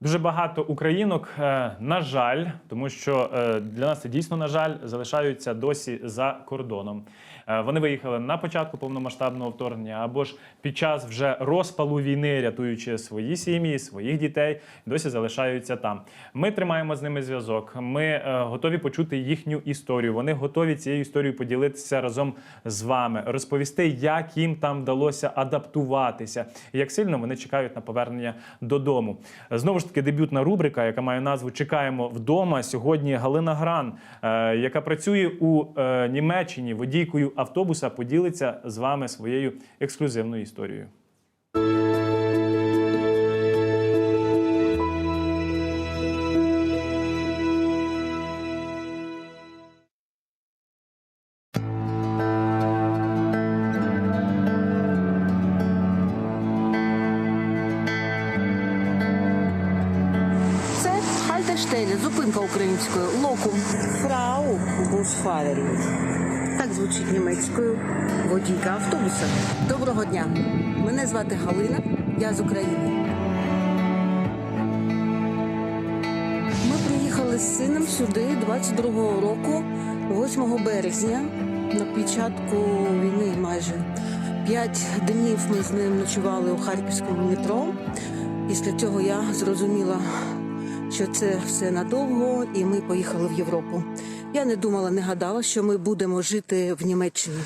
Дуже багато українок, е, на жаль, тому що е, для нас це дійсно на жаль, залишаються досі за кордоном. Е, Вони виїхали на початку повномасштабного вторгнення або ж під час вже розпалу війни, рятуючи свої сім'ї, своїх дітей, досі залишаються там. Ми тримаємо з ними зв'язок. Ми готові почути їхню історію. Вони готові цією історією поділитися разом з вами, розповісти, як їм там вдалося адаптуватися, як сильно вони чекають на повернення додому. Знову ж таки, дебютна рубрика, яка має назву Чекаємо вдома. Сьогодні Галина Гран, е, яка працює у е, Німеччині водійкою автобуса, поділиться з вами своєю ексклюзивною історією. Хальтештейне, зупинка українською. Локум. Фрау Бусфаєрін. Так звучить німецькою. Водійка автобуса. Доброго дня. Мене звати Галина. Я з України. Ми приїхали з сином сюди 22-го року, 8 березня, на початку війни майже. П'ять днів ми з ним ночували у харківському метро. Після цього я зрозуміла, що це все надовго, і ми поїхали в Європу. Я не думала, не гадала, що ми будемо жити в Німеччині.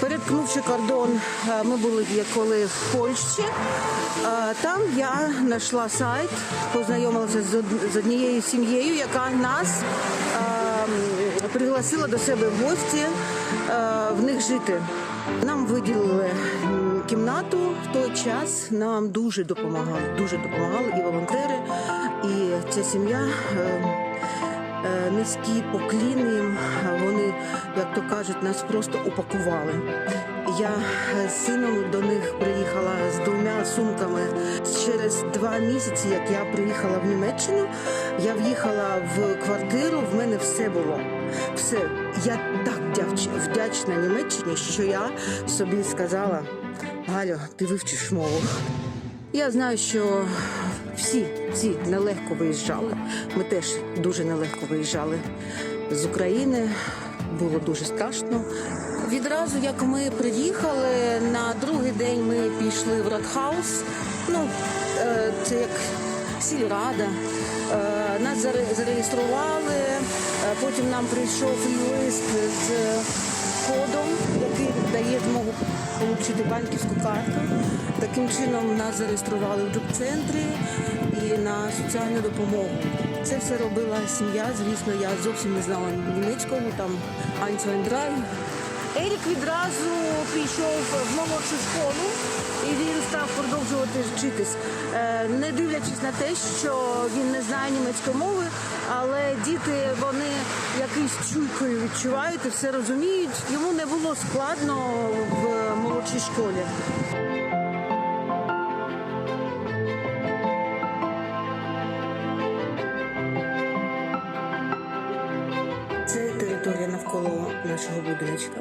Переткнувши кордон, е, ми були коли в Польщі. Е, Там я знайшла сайт, познайомилася з од- з однією сім'єю, яка нас е, пригласила до себе в гості е, в них жити. Нам виділили кімнату в той час. Нам дуже допомагали, дуже допомагали і волонтери, і ця сім'я. е, е, Низькі покліни, вони, як то кажуть, нас просто упакували. Я з сином до них приїхала з двома сумками. Через два місяці, як я приїхала в Німеччину, я в'їхала в квартиру, в мене все було. Все. Я так вдячна Німеччині, що я собі сказала: Галю, ти вивчиш мову. Я знаю, що всі, всі нелегко виїжджали. Ми теж дуже нелегко виїжджали з України. Було дуже страшно. Відразу, як ми приїхали, на другий день ми пішли в Радхаус. Ну, е, це як сільрада. Е, Нас заре- зареєстрували, е, потім нам прийшов лист з кодом, який дає змогу отримати банківську карту. Таким чином нас зареєстрували в джоб-центрі на соціальну допомогу. Це все робила сім'я. Звісно, я зовсім не знала німецького, там Айнцвайндрай. Ерік відразу пішов в молодшу школу і він став продовжувати вчитись, Е, не дивлячись на те, що він не знає німецької мови, але діти вони якоюсь чуйкою відчувають і все розуміють. Йому не було складно в молодшій школі. Нашого будиночка.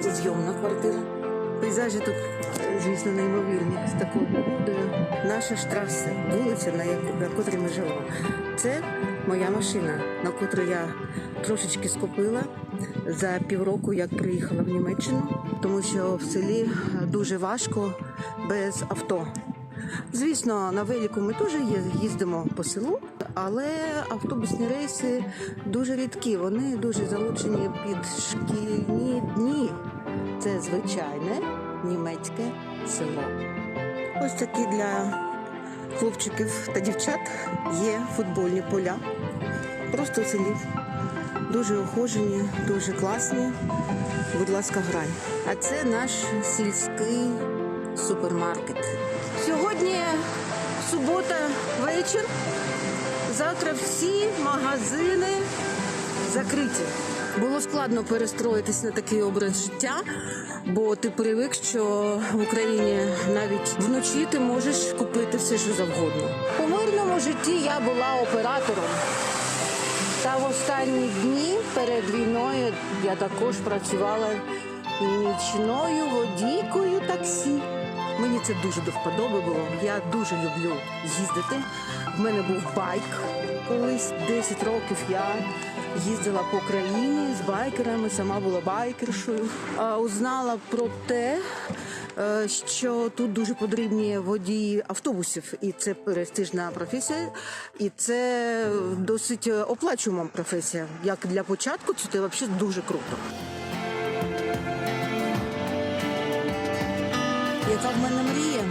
Зйомна квартира. Пейзажі тут, звісно, неймовірні. Такою погодою. Наша штраса, вулиця, на, яку, на котрій ми живемо. Це моя машина, на котру я трошечки скупила за півроку, як приїхала в Німеччину, тому що в селі дуже важко без авто. Звісно, на велику ми теж їздимо по селу, але автобусні рейси дуже рідкі. Вони дуже залучені під шкільні дні. Це звичайне німецьке село. Ось такі для хлопчиків та дівчат є футбольні поля. Просто в селі. Дуже охожені, дуже класні. Будь ласка, грай. А це наш сільський супермаркет. Сьогодні субота вечір. Завтра всі магазини закриті. Було складно перестроїтись на такий образ життя, бо ти привик, що в Україні навіть вночі ти можеш купити все, що завгодно. У мирному житті я була оператором. Та в останні дні перед війною я також працювала нічною водійкою таксі. Мені це дуже до вподоби було. Я дуже люблю їздити. В мене був байк колись 10 років. Я їздила по країні з байкерами, сама була байкершою. А, Узнала про те, е, що тут дуже потрібні водії автобусів, і це престижна професія, і це досить е, оплачувана професія. Як для початку, це взагалі дуже круто. Яка в мене мрія?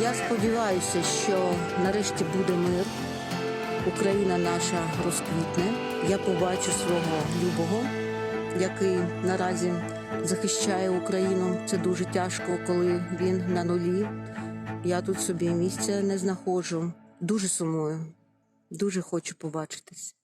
Я сподіваюся, що нарешті буде мир. Україна наша розквітне. Я побачу свого любого, який наразі захищає Україну. Це дуже тяжко, коли він на нулі. Я тут собі місця не знаходжу. Дуже сумую. Дуже хочу побачитись.